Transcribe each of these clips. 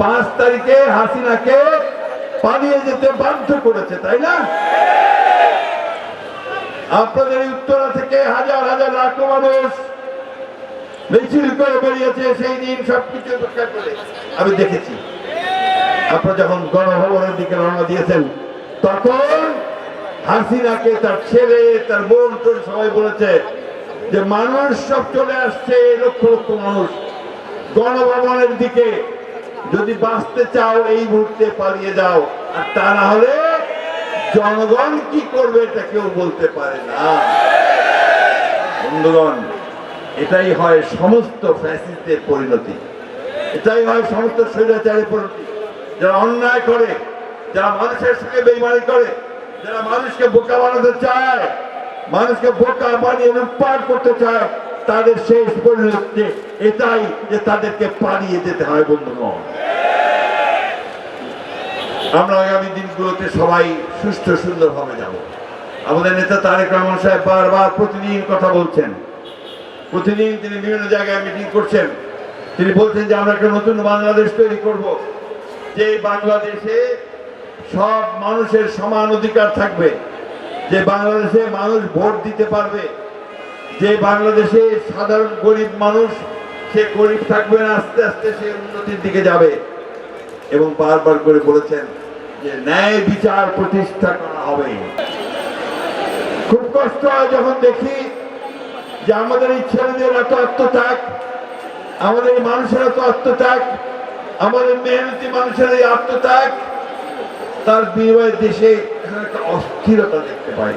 পাঁচ তারিখে হাসিনাকে পালিয়ে যেতে বাধ্য করেছে, তাই না? আপনাদের উত্তরা থেকে হাজার হাজার লাখ মানুষ মিছিল করে বেরিয়েছে, সেই দিন সবকিছু আমি দেখেছি। আপনারা যখন গণভবনের দিকে রওনা দিয়েছেন, তখন হাসিনাকে তার ছেলে, তার বোন সবাই বলেছে যে, মানুষ সব চলে আসছে, লক্ষ লক্ষ মানুষ গণভবনের দিকে যদি বাঁচতে চাও, এই মুহূর্তে পালিয়ে যাও। আর তা না হলে জনগণ কি করবে এটা কেউ বলতে পারে না। বন্ধুগণ, এটাই হয় সমস্ত ফ্যাসিস্টের পরিণতি। এটাই হয় সমস্ত স্বৈরাচারের পরিণতি। যারা অন্যায় করে, যারা মানুষের সঙ্গে বেইমানি করে, যারা মানুষকে বোকা বানাতে চায়, মানুষকে বোকা বানিয়ে লুটপাট করতে চায়, তাদের শেষ পরিণতি এটাই যে তাদেরকে পালিয়ে যেতে হয়, বন্ধুগণ। আমরা আগামী দিনগুলোতে সবাই সুস্থ, সুন্দরভাবে যাব। আমাদের নেতা তারেক রহমান সাহেব বারবার প্রতিদিন কথা বলছেন। প্রতিদিন তিনি বিভিন্ন জায়গায় মিটিং করছেন। তিনি বলছেন যে, আমরা একটা নতুন বাংলাদেশ তৈরি করব। যে বাংলাদেশে সব মানুষের সমান অধিকার থাকবে। যে বাংলাদেশে মানুষ ভোট দিতে পারবে। যে বাংলাদেশে সাধারণ গরিব মানুষ, সে গরিব থাকবে না, আস্তে আস্তে সে উন্নতির দিকে যাবে। এবং বারবার করে বলেছেন যে ন্যায় বিচার প্রতিষ্ঠা করা হবে। খুব কষ্ট হয় যখন দেখি যে আমাদের এই ছেলেদের এত আত্মত্যাগ, আমাদের মানুষের এত আত্মত্যাগ, আমাদের মেহনতি মানুষের এই আত্মত্যাগ, তার বিনিময়ে দেশে একটা অস্থিরতা দেখতে পাই।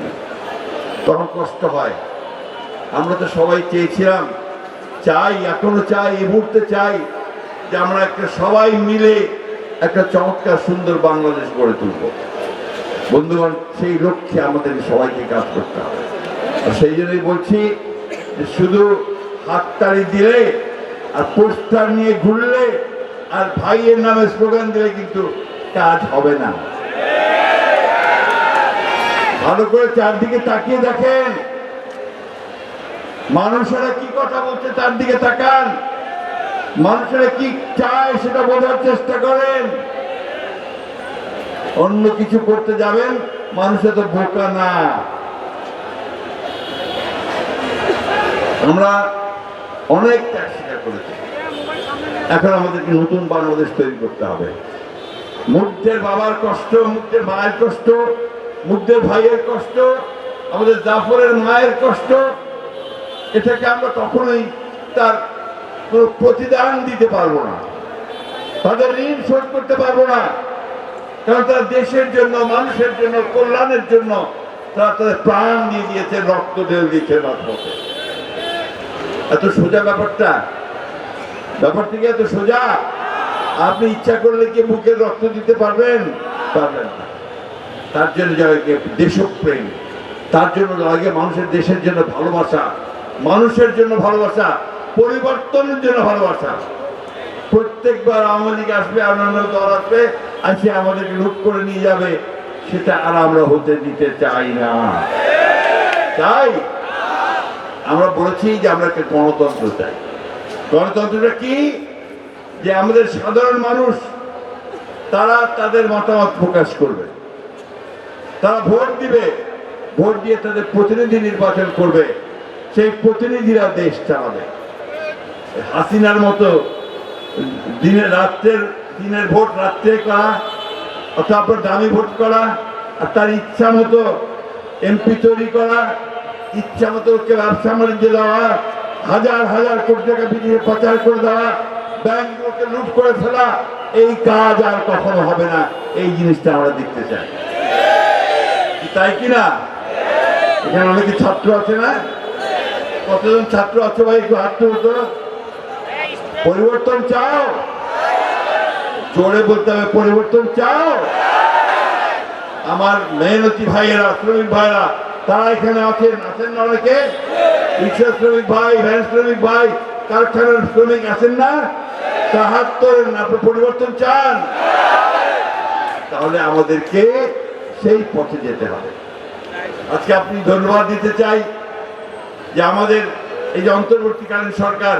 তখন কষ্ট হয়। আমরা তো সবাই চেয়েছিলাম, চাই, এখনও চাই, এই মুহূর্তে চাই যে আমরা একটা সবাই মিলে একটা চমৎকার সুন্দর বাংলাদেশ গড়ে তুলব। বন্ধুগণ, সেই লক্ষ্যে আমাদের সবাইকে কাজ করতে হবে। সেই জন্যই বলছি যে শুধু হাততালি দিলে আর পোস্টার নিয়ে ঘুরলে আর ভাইয়ের নামে স্লোগান দিলে কিন্তু কাজ হবে না। ভালো করে চারদিকে তাকিয়ে দেখেন। মানুষেরা কি কথা বলছে তার দিকে তাকান। মানুষেরা কি চায় সেটা বোঝার চেষ্টা করেন? অন্য কিছু করতে যাবেন, মানুষের তো বোকা না। আমরা অনেক ত্যাগ স্বীকার করেছি। এখন আমাদেরকে নতুন বাংলাদেশ তৈরি করতে হবে। মুগ্ধের বাবার কষ্ট, মুগ্ধের মায়ের কষ্ট, মুগ্ধের ভাইয়ের কষ্ট, আমাদের জাফরের মায়ের কষ্ট, এটাকে আমরা কখনোই তার প্রতিদান দিতে পারব না। তাদের ঋণ শোধ করতে পারব না। কারণ তারা দেশের জন্য, মানুষের জন্য, কল্যাণের জন্য তারা তাদের প্রাণ দিয়ে দিয়েছে, রক্ত ঢেউ দিয়েছে মাঝপথে এত সোজা ব্যাপারটা? ব্যাপারটা কি এত সোজা? আপনি ইচ্ছা করলে কি মুখের রক্ত দিতে পারবেন? পারবেন না। তার জন্য লাগে দেশপ্রেম, তার জন্য লাগে মানুষের দেশের জন্য ভালোবাসা, মানুষের জন্য ভালোবাসা। পরিবর্তনের জন্য ভালোবাসা। প্রত্যেকবার আওয়ামী লীগ আসবে অন্যান্য দল আসবে আসে আমাদেরকে লুট করে নিয়ে যাবে, সেটা আর আমরা হতে দিতে চাই না। চাই? আমরা বলেছি যে আমরা একটা গণতন্ত্র চাই। গণতন্ত্রটা কি? যে আমাদের সাধারণ মানুষ, তারা তাদের মতামত প্রকাশ করবে। তারা ভোট দিবে, ভোট দিয়ে তাদের প্রতিনিধি নির্বাচন করবে। সেই প্রতিনিধিরা দেশ চালাবে। হাসিনার মতো দিনের রাত্রের, দিনের ভোট রাত্রে করা তারপর দামি ভোট করা, আর তার ইচ্ছা মতো এমপি তৈরি করা, ইচ্ছা মতো ওকে ব্যবসা বাণিজ্য দেওয়া, হাজার হাজার কোটি টাকা বিনিয়োগ পাচার করে দেওয়া, ব্যাংকগুলোকে লুট করে ফেলা, এই কাজ আর কখনো হবে না। এই জিনিসটা আমরা দেখতে চাই। তাই কি না? এখানে অনেকে ছাত্র আছে না? কতজন ছাত্র আছে ভাই? একটু হাত তুলতো পরিবর্তন চাও? জোরে বলতে হবে, পরিবর্তন চাও? আমার মেহনতি ভাইয়েরা, শ্রমিক ভাইরা তারা এখানে আছেন আছেন না অনেকে? রিক্সা শ্রমিক ভাই ভ্যান শ্রমিক ভাই, কারখানার শ্রমিক আছেন না? তা হাত তোলেন আপনি পরিবর্তন চান। তাহলে আমাদেরকে সেই পথে যেতে হবে। আজকে আপনি ধন্যবাদ দিতে চাই যে আমাদের এই যে অন্তর্বর্তীকালীন সরকার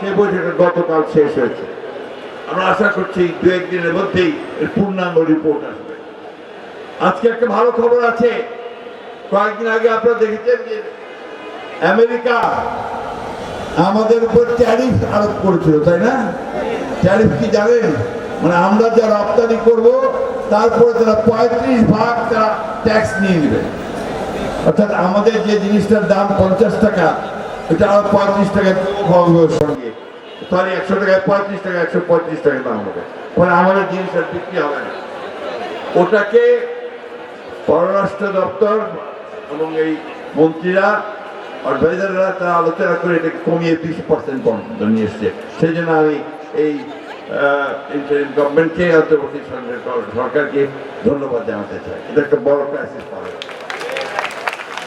সেই বৈঠকটা গতকাল শেষ হয়েছে। আমরা আশা করছি দু একদিনের মধ্যেই এর পূর্ণাঙ্গ রিপোর্ট আসবে। আজকে একটা ভালো খবর আছে। কয়েকদিন আগে আপনারা দেখেছেন যে আমেরিকা আমাদের উপর ট্যারিফ আরোপ করেছিল, তাই না? ট্যারিফ কি জানেন? মানে আমরা যা রপ্তানি করব, তারপরে তারা পঁয়ত্রিশ ভাগ তারা ট্যাক্স নিয়ে নেবে। অর্থাৎ আমাদের যে জিনিসটার দাম পঞ্চাশ টাকা আরও পঁয়ত্রিশ টাকা সঙ্গে সরি একশো টাকায় পঁয়ত্রিশ টাকা একশো পঁয়ত্রিশ টাকা দাম হবে। মানে আমাদের বিক্রি হবে না। ওটাকে পররাষ্ট্র দপ্তর এবং এই মন্ত্রীরা অ্যাডভাইজাররা তারা আলোচনা করে এটাকে কমিয়ে বিশ পার্সেন্ট পর্যন্ত নিয়ে এসছে। সেই জন্য আমি এই গভর্নমেন্টকে অন্তর্বর্তী সরকারকে ধন্যবাদ জানাতে চাই। এটা একটা বড় ক্রাইসিস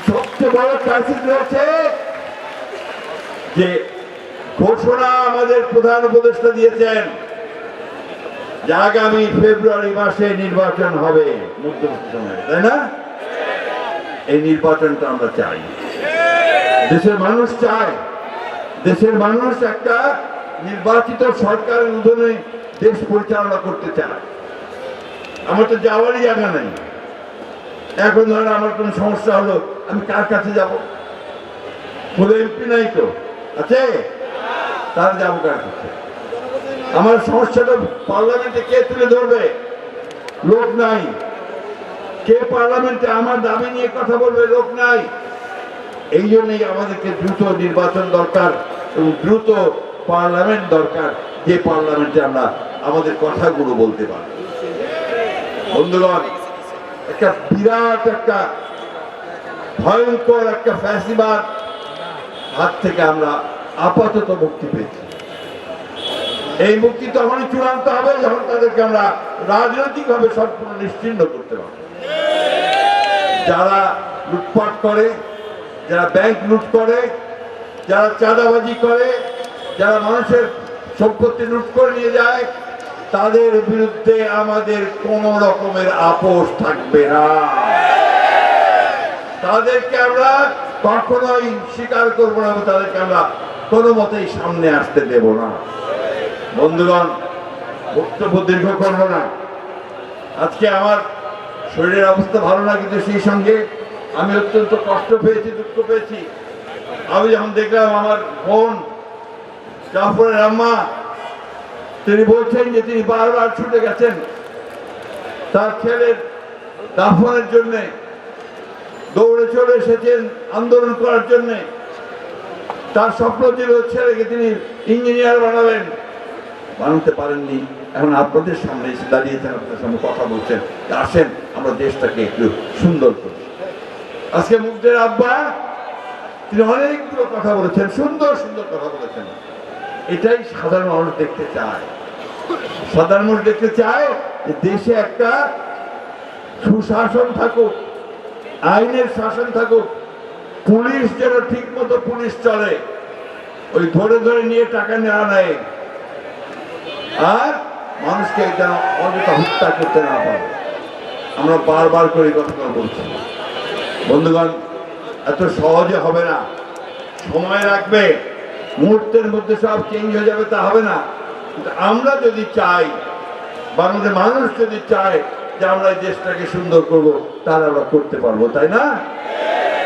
সবচেয়ে বড় ক্রাইসিস রয়েছে যে ঘোষণা আমাদের প্রধান উপদেষ্টা দিয়েছেন যে আগামী ফেব্রুয়ারি মাসে নির্বাচন হবে তাই না? এই নির্বাচনটা আমরা চাই। দেশের মানুষ চায়। দেশের মানুষ একটা নির্বাচিত সরকারের অধীনে দেশ পরিচালনা করতে চায়। আমার তো যাওয়ারই জায়গা নেই। এখন ধরেন আমার কোনো সমস্যা হলো, আমি কার কাছে যাব? কোনো এমপি নাই তো। আছে তার যাব আমার সমস্যাটা পার্লামেন্টে কে তুলে ধরবে? লোক নাই। কে পার্লামেন্টে আমার দাবি নিয়ে কথা বলবে? লোক নাই। এই জন্যই আমাদেরকে দ্রুত নির্বাচন দরকার এবং দ্রুত পার্লামেন্ট দরকার, যে পার্লামেন্টে আমরা আমাদের কথাগুলো বলতে পারি বন্ধুগণ, একটা বিরাট একটা ভয়ঙ্কর একটা ফ্যাসিবাদ হাত থেকে আমরা আপাতত মুক্তি পেয়েছি। এই মুক্তি তখনই চূড়ান্ত হবে যখন তাদেরকে আমরা রাজনৈতিকভাবে সম্পূর্ণ নিশ্চিন্ন করতে পারব যারা লুটপাট করে, যারা ব্যাংক লুট করে, যারা চাঁদাবাজি করে, যারা মানুষের সম্পত্তি লুট করে নিয়ে যায়, তাদের বিরুদ্ধে আমাদের কোন রকমের আপোষ থাকবে না। তাদেরকে আমরা কখনোই স্বীকার করব না এবং তাদেরকে আমরা কোনো মতেই সামনে আসতে দেব না। বন্ধুগণ, বক্তব্য দীর্ঘ করব না। আজকে আমার শরীরের অবস্থা ভালো না, কিন্তু সেই সঙ্গে আমি অত্যন্ত কষ্ট পেয়েছি, দুঃখ পেয়েছি। আমি যখন দেখলাম আমার বোন জাফরের আম্মা, তিনি বলছেন যে তিনি বারবার ছুটে গেছেন তার ছেলের দাফনের জন্য। দৌড়ে চলে এসেছেন আন্দোলন করার জন্যে। তার স্বপ্ন ছিল ছেলেকে তিনি ইঞ্জিনিয়ার বানাবেন বানাতে পারেননি। এখন আপনাদের সামনে এসে দাঁড়িয়েছেন আপনাদের সামনে কথা বলছেন। আসেন, আমরা দেশটাকে একটু সুন্দর করি। আজকে মুগ্ধের আব্বা, তিনি অনেকগুলো কথা বলেছেন, সুন্দর সুন্দর কথা বলেছেন। এটাই সাধারণ মানুষ দেখতে চায়। সাধারণ মানুষ দেখতে চায় যে দেশে একটা সুশাসন থাকুক আইনের শাসন থাকুক, পুলিশ যেন ঠিক মতো পুলিশ চলে। ওই ধরে ধরে নিয়ে টাকা নেওয়া নেয় আর মানুষকে যেন অযথা হত্যা করতে না পারে। আমরা বারবার করে এই কথা বলছি। বন্ধুগণ, এত সহজে হবে না। সময় রাখবে মুহূর্তের মধ্যে সব চেঞ্জ হয়ে যাবে, তা হবে না। কিন্তু আমরা যদি চাই বাংলাদেশের মানুষ যদি চায় যে আমরা দেশটাকে সুন্দর করব তারা আমরা করতে পারব তাই না?